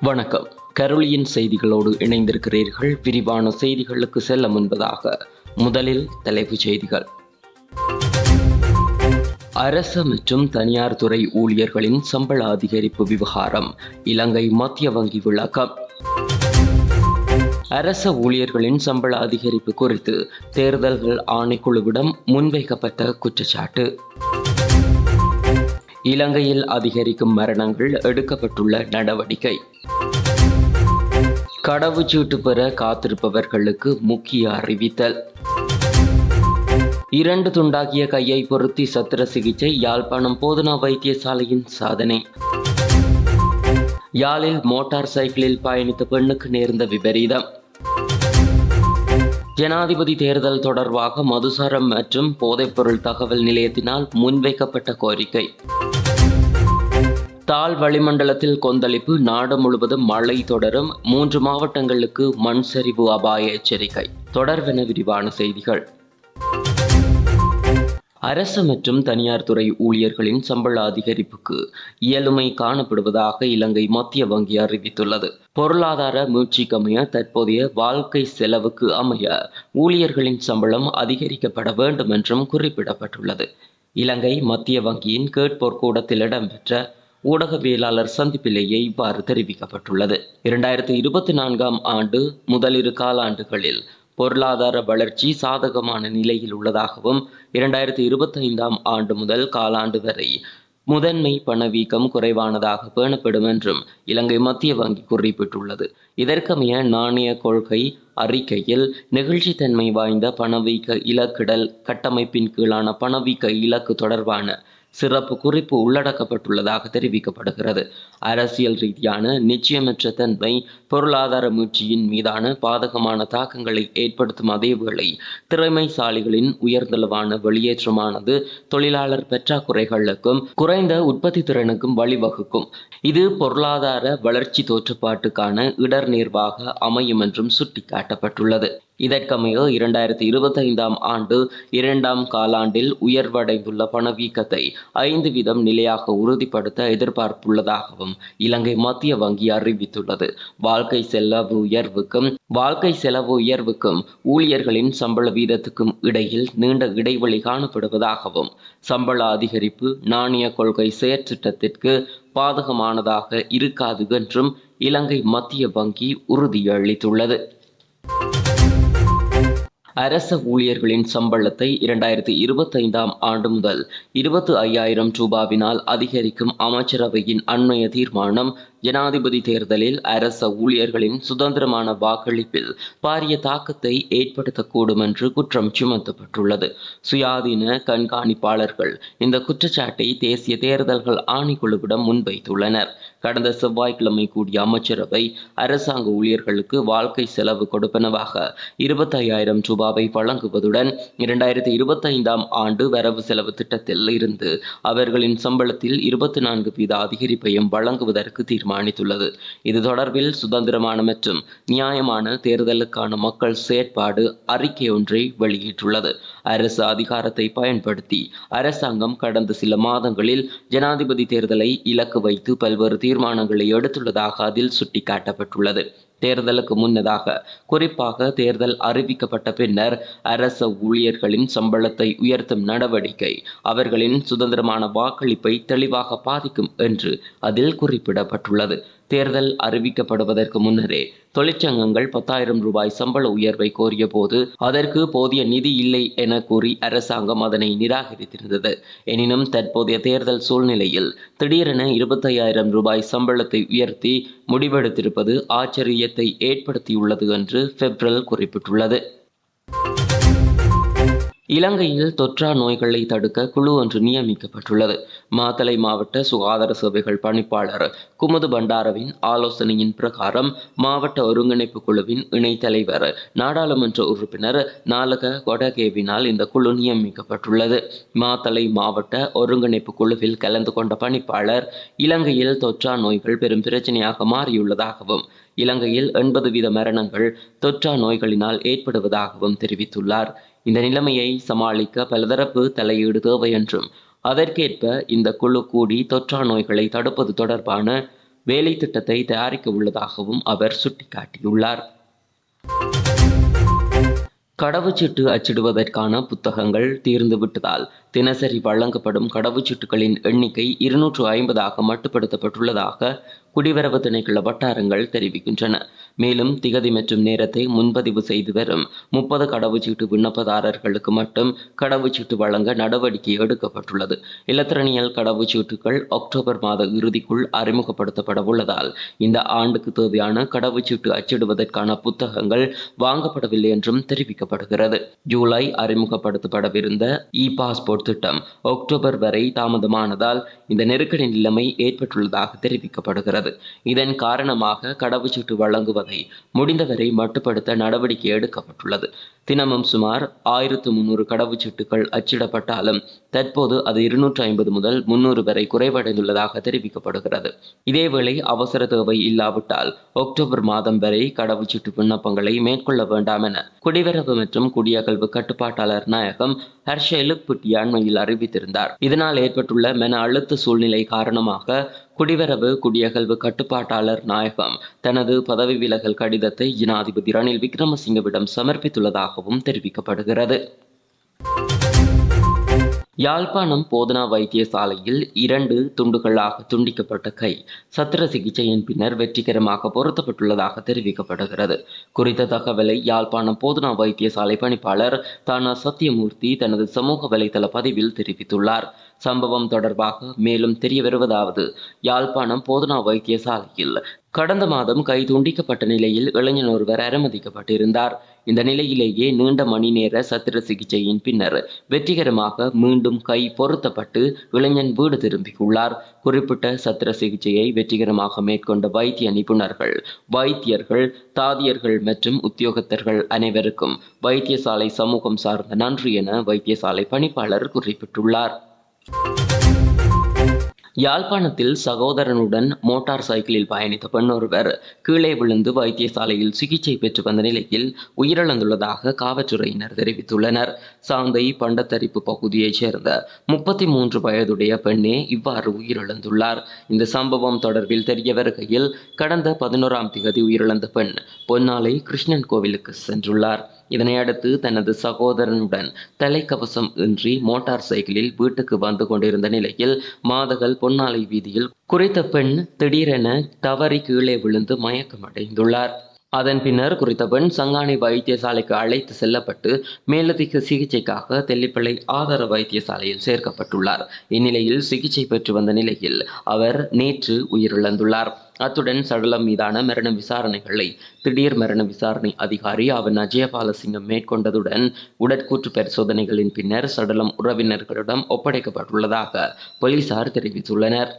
வணக்கம். கருளியின் செய்திகளோடு இணைந்திருக்கிறீர்கள். விரிவான செய்திகளுக்கு செல்ல முன்பதாக முதலில் தலைப்புச் செய்திகள். அரச மற்றும் தனியார் துறை ஊழியர்களின் சம்பள அதிகரிப்பு விவகாரம். இலங்கை மத்திய வங்கி விளக்கம். அரச ஊழியர்களின் சம்பள அதிகரிப்பு குறித்து தேர்தல்கள் ஆணைக்குழுவிடம் முன்வைக்கப்பட்ட குற்றச்சாட்டு. இலங்கையில் அதிகரிக்கும் மரணங்கள் எடுக்கப்பட்டுள்ள நடவடிக்கை. கடவுச்சீட்டு பெற காத்திருப்பவர்களுக்கு முக்கிய அறிவித்தல். இரண்டு துண்டாகிய கையை பொருத்தி சத்திர சிகிச்சை யாழ்ப்பாணம் போதனா வைத்தியசாலையின் சாதனை. யாழில் மோட்டார் சைக்கிளில் பயணித்த பெண்ணுக்கு நேர்ந்த விபரீதம். ஜனாதிபதி தேர்தல் தொடர்பாக மதுசாரம் மற்றும் போதைப்பொருள் தகவல் நிலையத்தினால் முன்வைக்கப்பட்ட கோரிக்கை. தாழ் வளிமண்டலத்தில் கொந்தளிப்பு நாடு முழுவதும் மழை தொடரும். மூன்று மாவட்டங்களுக்கு மண் சரிவு அபாய எச்சரிக்கை. தொடர்வென விரிவான செய்திகள். அரசு மற்றும் தனியார் துறை ஊழியர்களின் சம்பள அதிகரிப்புக்கு இயலுமை காணப்படுவதாக இலங்கை மத்திய வங்கி அறிவித்துள்ளது. பொருளாதார மீழ்ச்சிக்கமைய தற்போதைய வாழ்க்கை செலவுக்கு அமைய ஊழியர்களின் சம்பளம் அதிகரிக்கப்பட வேண்டும் என்றும் குறிப்பிடப்பட்டுள்ளது. இலங்கை மத்திய வங்கியின் கேட்போர் கூடத்தில் இடம்பெற்ற ஊடகவியலாளர் சந்திப்பிலேயே இவ்வாறு தெரிவிக்கப்பட்டுள்ளது. இரண்டாயிரத்தி இருபத்தி நான்காம் ஆண்டு முதலிரு காலாண்டுகளில் பொருளாதார வளர்ச்சி சாதகமான நிலையில் உள்ளதாகவும் இரண்டாயிரத்தி இருபத்தி ஐந்தாம் ஆண்டு முதல் காலாண்டு வரை முதன்மை பணவீக்கம் குறைவானதாக பேணப்படும் என்றும் இலங்கை மத்திய வங்கி குறிப்பிட்டுள்ளது. இதற்கமைய நாணய கொள்கை அறிக்கையில் நெகிழ்ச்சித்தன்மை வாய்ந்த பணவீக்க இலக்கிடல் கட்டமைப்பின் கீழான பணவீக்க இலக்கு தொடர்பான சிறப்பு குறிப்பு உள்ளடக்கப்பட்டுள்ளதாக தெரிவிக்கப்படுகிறது. அரசியல் ரீதியான நிச்சயமற்ற தன்மை பொருளாதார மீட்சியின் மீதான பாதகமான தாக்கங்களை ஏற்படுத்தும் அதேவேளை திறமைசாலிகளின் உயர்ந்தளவான வெளியேற்றமானது தொழிலாளர் பற்றாக்குறைகளுக்கும் குறைந்த உற்பத்தி திறனுக்கும் வழிவகுக்கும். இது பொருளாதார வளர்ச்சி தோற்றுப்பாட்டுக்கான இடர் நேர்வாக அமையும் என்றும் சுட்டிக்காட்டப்பட்டுள்ளது. இதற்கமைய இரண்டாயிரத்தி இருபத்தி ஐந்தாம் ஆண்டு இரண்டாம் காலாண்டில் உயர்வடைந்துள்ள பணவீக்கத்தை ஐந்து வீதம் நிலையாக உறுதிப்படுத்த எதிர்பார்ப்புள்ளதாகவும் இலங்கை மத்திய வங்கி அறிவித்துள்ளது. வாழ்க்கை செலவு உயர்வுக்கும் வாழ்க்கை செலவு உயர்வுக்கும் ஊழியர்களின் சம்பள வீதத்துக்கும் இடையில் நீண்ட இடைவெளி காணப்படுவதாகவும் சம்பள அதிகரிப்பு நாணய கொள்கை செயற்திட்டத்திற்கு பாதகமானதாக இருக்காது என்றும் இலங்கை மத்திய வங்கி உறுதியளித்துள்ளது. அரச ஊழியர்களின் சம்பளத்தை இரண்டாயிரத்தி இருபத்தைந்தாம் ஆண்டு முதல் இருபத்து ஐயாயிரம் ரூபாவினால் அதிகரிக்கும் அமைச்சரவையின் அண்மைய தீர்மானம் ஜனாதிபதி தேர்தலில் அரச ஊழியர்களின் சுதந்திரமான வாக்களிப்பில் பாரிய தாக்கத்தை ஏற்படுத்தக்கூடும் என்று குற்றம் சுமத்தப்பட்டுள்ளது. சுயாதீன கண்காணிப்பாளர்கள் இந்த குற்றச்சாட்டை தேசிய தேர்தல்கள் ஆணைக்குழுவிடம் முன்வைத்துள்ளனர். கடந்த செவ்வாய்க்கிழமை கூடிய அமைச்சரவை அரசாங்க ஊழியர்களுக்கு வாழ்க்கை செலவு கொடுப்பனவாக இருபத்தையாயிரம் ரூபாவை வழங்குவதுடன் இரண்டாயிரத்தி இருபத்தைந்தாம் ஆண்டு வரவு செலவு திட்டத்தில் இருந்து அவர்களின் சம்பளத்தில் இருபத்தி நான்கு வீத அதிகரிப்பையும் வழங்குவதற்கு தீர்மானித்துள்ளது. இது தொடர்பில் சுதந்திரமான மற்றும் நியாயமான தேர்தலுக்கான மக்கள் செயற்பாடு அறிக்கை ஒன்றை வெளியிட்டுள்ளது. அரசு அதிகாரத்தை பயன்படுத்தி அரசாங்கம் கடந்த சில மாதங்களில் ஜனாதிபதி தேர்தலை இலக்கு வைத்து பல்வேறு தீர்மானங்களை எடுத்துள்ளதாக அதில் சுட்டிக்காட்டப்பட்டுள்ளது. தேர்தலுக்கு முன்னதாக குறிப்பாக தேர்தல் அறிவிக்கப்பட்ட பின்னர் அரச ஊழியர்களின் சம்பளத்தை உயர்த்தும் நடவடிக்கை அவர்களின் சுதந்திரமான வாக்களிப்பை தெளிவாக பாதிக்கும் என்று அதில் குறிப்பிடப்பட்டுள்ளது. தேர்தல் அறிவிக்கப்படுவதற்கு முன்னரே தொழிற்சங்கங்கள் பத்தாயிரம் ரூபாய் சம்பள உயர்வை கோரிய போது அதற்கு போதிய நிதி இல்லை என கூறி அரசாங்கம் அதனை நிராகரித்திருந்தது. எனினும் தற்போதைய தேர்தல் சூழ்நிலையில் திடீரென இருபத்தையாயிரம் ரூபாய் சம்பளத்தை உயர்த்தி முடிவெடுத்திருப்பது ஆச்சரியத்தை ஏற்படுத்தியுள்ளது என்று பெப்ரல் குறிப்பிட்டுள்ளது. இலங்கையில் தொற்றா நோய்களை தடுக்க குழு ஒன்று நியமிக்கப்பட்டுள்ளது. மாத்தளை மாவட்ட சுகாதார சேவைகள் பணிப்பாளர் குமுது பண்டாரவின் ஆலோசனையின் பிரகாரம் மாவட்ட ஒருங்கிணைப்பு குழுவின் இணைத் தலைவர் நாடாளுமன்ற உறுப்பினர் நாலக கொடகேவினால் இந்த குழு நியமிக்கப்பட்டுள்ளது. மாத்தளை மாவட்ட ஒருங்கிணைப்பு குழுவில் கலந்து கொண்ட பணிப்பாளர் இலங்கையில் தொற்றா நோய்கள் பெரும் பிரச்சனையாக மாறியுள்ளதாகவும் இலங்கையில் எண்பது வீத மரணங்கள் தொற்றா நோய்களினால் ஏற்படுவதாகவும் தெரிவித்துள்ளார். இந்த நிலைமையை சமாளிக்க பலதரப்பு தலையீடு தேவை என்றும் அதற்கேற்ப இந்த குழு கூடி தொற்றா நோய்களை தடுப்பது தொடர்பான வேலை திட்டத்தை தயாரிக்க உள்ளதாகவும் அவர் சுட்டிக்காட்டியுள்ளார். கடவுச்சீட்டு அச்சிடுவதற்கான புத்தகங்கள் தீர்ந்துவிட்டதால் தினசரி வழங்கப்படும் கடவுச்சீட்டுகளின் எண்ணிக்கை இருநூற்று ஐம்பதாக மட்டுப்படுத்தப்பட்டுள்ளதாக குடிவரவு திணைக்கள வட்டாரங்கள் தெரிவிக்கின்றன. மேலும் திகதி மற்றும் நேரத்தை முன்பதிவு செய்து வரும் முப்பது கடவுச்சீட்டு விண்ணப்பதாரர்களுக்கு மட்டும் கடவுச்சீட்டு வழங்க நடவடிக்கை எடுக்கப்பட்டுள்ளது. இலத்திரனியல் கடவுச்சீட்டுகள் அக்டோபர் மாத இறுதிக்குள் அறிமுகப்படுத்தப்பட உள்ளதால் இந்த ஆண்டுக்கு தேவையான கடவுச்சீட்டு அச்சிடுவதற்கான புத்தகங்கள் வாங்கப்படவில்லை என்றும் தெரிவிக்கப்படுகிறது. ஜூலை அறிமுகப்படுத்தப்படவிருந்த இ பாஸ்போர்ட் திட்டம் அக்டோபர் வரை தாமதமானதால் இந்த நெருக்கடி நிலைமை ஏற்பட்டுள்ளதாக தெரிவிக்கப்படுகிறது. இதன் காரணமாக கடவுச்சீட்டு வழங்குவது பரவுவதை முடிந்தவரை மட்டுப்படுத்த நடவடிக்கை எடுக்கப்பட்டுள்ளது. தினமும் சுமார் ஆயிரத்து முன்னூறு கடவுச்சீட்டுகள் அச்சிடப்பட்டாலும் தற்போது அது இருநூற்று ஐம்பது முதல் முன்னூறு வரை குறைவடைந்துள்ளதாக தெரிவிக்கப்படுகிறது. இதேவேளை அவசர தேவை இல்லாவிட்டால் அக்டோபர் மாதம் வரை கடவுச்சீட்டு விண்ணப்பங்களை மேற்கொள்ள வேண்டாம் என குடிவரவு மற்றும் குடியகல்வு கட்டுப்பாட்டாளர் நாயகம் ஹர்ஷ எலுப்புட்டி அண்மையில் அறிவித்திருந்தார். இதனால் ஏற்பட்டுள்ள மன அழுத்த சூழ்நிலை காரணமாக குடிவரவு குடியகல்வு கட்டுப்பாட்டாளர் நாயகம் தனது பதவி விலகல் கடிதத்தை ஜனாதிபதி ரணில் விக்ரமசிங்கவிடம் சமர்ப்பித்துள்ளதாகவும் தெரிவிக்கப்படுகிறது. யாழ்ப்பாணம் போதனா வைத்தியசாலையில் இரண்டு துண்டுகளாக துண்டிக்கப்பட்ட கை சத்திர சிகிச்சையின் பின்னர் வெற்றிகரமாக பொருத்தப்பட்டுள்ளதாக தெரிவிக்கப்படுகிறது. குறித்த தகவலை யாழ்ப்பாணம் போதனா வைத்தியசாலை பணிப்பாளர் தானா சத்தியமூர்த்தி தனது சமூக வலைதள பதிவில் தெரிவித்துள்ளார். சம்பவம் தொடர்பாக மேலும் தெரிய வருவதாவது யாழ்ப்பாணம் போதனா வைத்தியசாலையில் கடந்த மாதம் கை துண்டிக்கப்பட்ட நிலையில் இளைஞன் ஒருவர் அனுமதிக்கப்பட்டிருந்தார். இந்த நிலையிலேயே நீண்ட மணி நேர சத்திர சிகிச்சையின் பின்னர் வெற்றிகரமாக மீண்டும் கை பொருத்தப்பட்டு இளைஞன் வீடு திரும்பியுள்ளார். குறிப்பிட்ட சத்திர சிகிச்சையை வெற்றிகரமாக மேற்கொண்ட வைத்திய நிபுணர்கள் வைத்தியர்கள் தாதியர்கள் மற்றும் உத்தியோகத்தர்கள் அனைவருக்கும் வைத்தியசாலை சமூகம் சார்ந்த நன்றி என வைத்தியசாலை பணிப்பாளர் குறிப்பிட்டுள்ளார். யாழ்ப்பாணத்தில் சகோதரனுடன் மோட்டார் சைக்கிளில் பயணித்த பெண்ணொருவர் கீழே விழுந்து வைத்தியசாலையில் சிகிச்சை பெற்று வந்த நிலையில் உயிரிழந்துள்ளதாக காவல்துறையினர் தெரிவித்துள்ளனர். சாந்தை பண்டத்தரிப்பு பகுதியைச் சேர்ந்த முப்பத்தி மூன்று வயதுடைய பெண்ணே இவ்வாறு உயிரிழந்துள்ளார். இந்த சம்பவம் தொடர்பில் தெரிய வருகையில் கடந்த பதினோராம் திகதி உயிரிழந்த பெண் பொன்னாலை கிருஷ்ணன் கோவிலுக்கு சென்றுள்ளார். இதனையடுத்து தனது சகோதரனுடன் தலைக்கவசம் இன்றி மோட்டார் சைக்கிளில் வீட்டுக்கு வந்து கொண்டிருந்த நிலையில் மாதகல் பொன்னாலை வீதியில் குறித்த பெண் திடீரென தவறி கீழே விழுந்து மயக்கமடைந்துள்ளார். அதன் பின்னர் குறித்த பெண் சங்கானை வைத்தியசாலைக்கு அழைத்து செல்லப்பட்டு மேலதிக சிகிச்சைக்காக தெல்லிப்பள்ளை ஆதார வைத்தியசாலையில் சேர்க்கப்பட்டுள்ளார். இந்நிலையில் சிகிச்சை பெற்று வந்த நிலையில் அவர் நேற்று உயிரிழந்துள்ளார். அத்துடன் சடலம் மீதான மரண விசாரணைகளை திடீர் மரண விசாரணை அதிகாரி அவன் அஜயபாலசிங்கம் மேற்கொண்டதுடன் உடற்கூற்று பரிசோதனைகளின் பின்னர் சடலம் உறவினர்களிடம் ஒப்படைக்கப்பட்டுள்ளதாக போலீசார் தெரிவித்துள்ளனர்.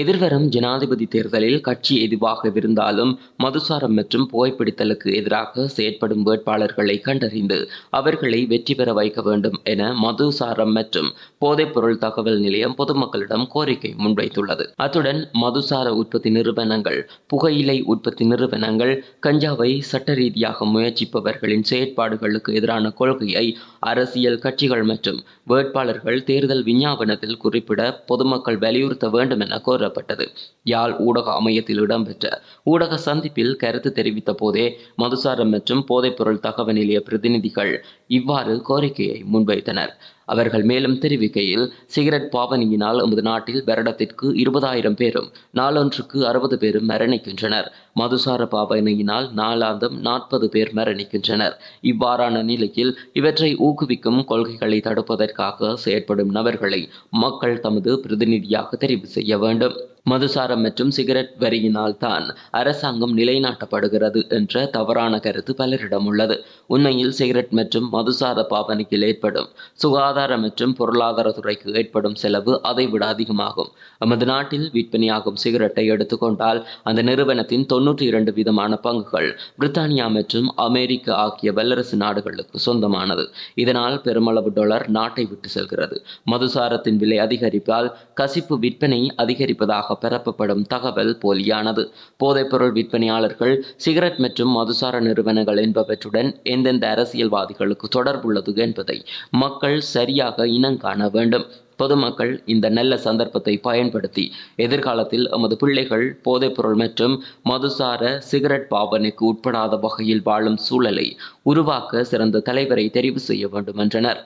எதிர்வரும் ஜனாதிபதி தேர்தலில் கட்சி எதுவாகவிருந்தாலும் மதுசாரம் மற்றும் புகைப்பிடித்தலுக்கு எதிராக செயற்படும் வேட்பாளர்களை கண்டறிந்து அவர்களை வெற்றி பெற வைக்க வேண்டும் என மதுசாரம் மற்றும் போதைப்பொருள் தகவல் நிலையம் பொதுமக்களிடம் கோரிக்கை முன்வைத்துள்ளது. அத்துடன் மதுசார உற்பத்தி நிறுவனங்கள் புகையிலை உற்பத்தி நிறுவனங்கள் கஞ்சாவை சட்ட ரீதியாக முயற்சிப்பவர்களின் செயற்பாடுகளுக்கு எதிரான கொள்கையை அரசியல் கட்சிகள் மற்றும் வேட்பாளர்கள் தேர்தல் விஞ்ஞாபனத்தில் குறிப்பிட பொதுமக்கள் வலியுறுத்த வேண்டும் என கோரப்பட்டது. யாழ் ஊடக அமையத்தில் இடம்பெற்ற ஊடக சந்திப்பில் கருத்து தெரிவித்த போதே மதுசாரம் மற்றும் போதைப்பொருள் தகவல் நிலைய பிரதிநிதிகள் இவ்வாறு கோரிக்கையை முன்வைத்தனர். அவர்கள் மேலும் தெரிவிக்கையில் சிகரெட் பாவனையினால் நமது நாட்டில் வருடத்திற்கு இருபதாயிரம் பேரும் நாளொன்றுக்கு அறுபது பேரும் மரணிக்கின்றனர். மதுசார பாவனையினால் நாளாந்தம் நாற்பது பேர் மரணிக்கின்றனர். இவ்வாறான நிலையில் இவற்றை ஊக்குவிக்கும் கொள்கைகளை தடுப்பதற்காக செயற்படும் நபர்களை மக்கள் தமது பிரதிநிதியாக தெரிவு செய்ய வேண்டும். மதுசாரம் மற்றும் சிகரெட் வரியினால் தான் அரசாங்கம் நிலைநாட்டப்படுகிறது என்ற தவறான கருத்து பலரிடம் உள்ளது. உண்மையில் சிகரெட் மற்றும் மதுசார பாவனையில் ஏற்படும் சுகாதார மற்றும் பொருளாதார துறைக்கு ஏற்படும் செலவு அதைவிட அதிகமாகும். நமது நாட்டில் விற்பனையாகும் சிகரெட்டை எடுத்துக்கொண்டால் அந்த நிறுவனத்தின் தொன்னூற்றி இரண்டு விதமான பங்குகள் பிரித்தானியா மற்றும் அமெரிக்கா ஆகிய வல்லரசு நாடுகளுக்கு சொந்தமானது. இதனால் பெருமளவு டாலர் நாட்டை விட்டு செல்கிறது. மதுசாரத்தின் விலை அதிகரிப்பால் கசிப்பு விற்பனை அதிகரிப்பதாக பரப்பப்படும் தகவல் போலியானது. போதைப்பொருள் விற்பனையாளர்கள் சிகரெட் மற்றும் மதுசார நிறுவனங்கள் என்பவற்றுடன் எந்தெந்த அரசியல்வாதிகளுக்கு தொடர்புள்ளது என்பதை மக்கள் சரியாக இனங்காண வேண்டும். பொதுமக்கள் இந்த நல்ல சந்தர்ப்பத்தை பயன்படுத்தி எதிர்காலத்தில் எமது பிள்ளைகள் போதைப்பொருள் மற்றும் மதுசார சிகரெட் பாவனைக்கு உட்படாத வகையில் வாழும் சூழலை உருவாக்க சிறந்த தலைவரை தெரிவு செய்ய வேண்டும் என்றனர்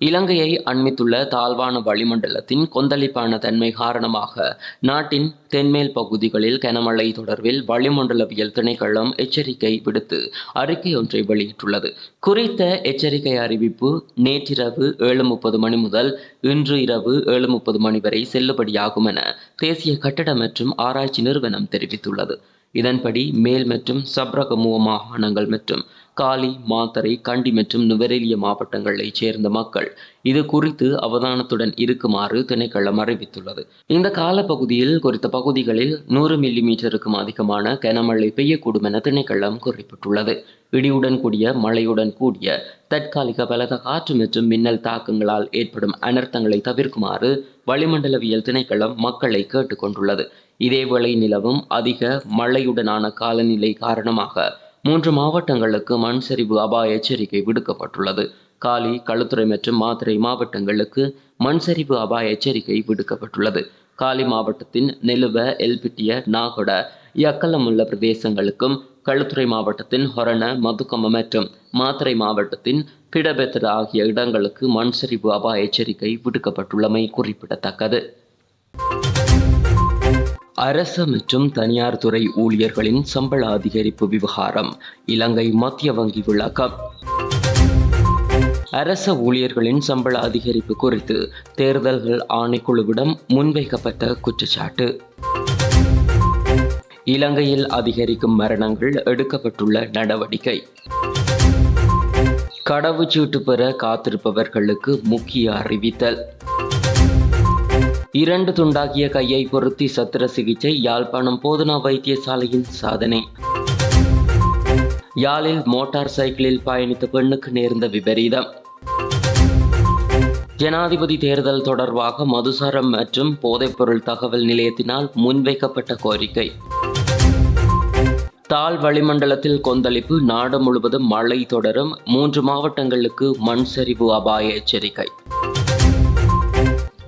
இலங்கையை அண்மித்துள்ள தாழ்வான வளிமண்டலத்தின் கொந்தளிப்பான தன்மை காரணமாக நாட்டின் தென்மேல் பகுதிகளில் கனமழை தொடர்பில் வளிமண்டலவியல் திணைக்களம் எச்சரிக்கை விடுத்து அறிக்கை ஒன்றை வெளியிட்டுள்ளது. குறித்த எச்சரிக்கை அறிவிப்பு நேற்றிரவு ஏழு முப்பது மணி முதல் இன்று இரவு ஏழு முப்பது மணி வரை செல்லுபடியாகும் என தேசிய கட்டட மற்றும் ஆராய்ச்சி நிறுவனம் தெரிவித்துள்ளது. இதன்படி மேல் மற்றும் சப்ரகமுவ மாகாணங்கள் மற்றும் காலி மாத்தரை கண்டி மற்றும் நுவரெலிய மாவட்டங்களைச் சேர்ந்த மக்கள் இது குறித்து அவதானத்துடன் இருக்குமாறு திணைக்களம் அறிவித்துள்ளது. இந்த காலப்பகுதியில் குறித்த பகுதிகளில் நூறு மில்லி மீட்டருக்கும் அதிகமான கனமழை பெய்யக்கூடும் என திணைக்களம் குறிப்பிட்டுள்ளது. இடியுடன் கூடிய மழையுடன் கூடிய தற்காலிக பலத்த காற்று மற்றும் மின்னல் தாக்கங்களால் ஏற்படும் அனர்த்தங்களை தவிர்க்குமாறு வளிமண்டலவியல் திணைக்களம் மக்களை கேட்டுக்கொண்டுள்ளது. இதேவேளை நிலவும் அதிக மழையுடனான காலநிலை காரணமாக மூன்று மாவட்டங்களுக்கு மண் சரிவு அபாய எச்சரிக்கை விடுக்கப்பட்டுள்ளது. காலி களுத்துறை மற்றும் மாத்திரை மாவட்டங்களுக்கு மண் சரிவு அபாய எச்சரிக்கை விடுக்கப்பட்டுள்ளது. காலி மாவட்டத்தின் நெலுவ எல்பிட்டிய நாகொட யக்கலமுள்ள பிரதேசங்களுக்கும் களுத்துறை மாவட்டத்தின் ஹொரண மதுக்கம மற்றும் மாத்திரை மாவட்டத்தின் கிடபெத்தர் ஆகிய இடங்களுக்கு மண் சரிவு அபாய எச்சரிக்கை விடுக்கப்பட்டுள்ளமை குறிப்பிடத்தக்கது. அரச மற்றும் தனியார் துறை ஊழியர்களின் சம்பள அதிகரிப்பு விவகாரம் இலங்கை மத்திய வங்கி விளக்கம். அரச ஊழியர்களின் சம்பள அதிகரிப்பு குறித்து தேர்தல்கள் ஆணைக்குழுவிடம் முன்வைக்கப்பட்ட குற்றச்சாட்டு. இலங்கையில் அதிகரிக்கும் மரணங்கள் எடுக்கப்பட்டுள்ள நடவடிக்கை. கடவுச்சீட்டு பெற காத்திருப்பவர்களுக்கு முக்கிய அறிவித்தல். இரண்டு துண்டாகிய கையை பொருத்தி சத்திர சிகிச்சை யாழ்ப்பாணம் போதனா வைத்தியசாலையின் சாதனை. யாழில் மோட்டார் சைக்கிளில் பயணித்த பெண்ணுக்கு நேர்ந்த விபரீதம். ஜனாதிபதி தேர்தல் தொடர்பாக மதுசாரம் மற்றும் போதைப்பொருள் தகவல் நிலையத்தினால் முன்வைக்கப்பட்ட கோரிக்கை. தாழ் வளிமண்டலத்தில் கொந்தளிப்பு நாடு முழுவதும் மழை தொடரும் மூன்று மாவட்டங்களுக்கு மண் சரிவு அபாய எச்சரிக்கை.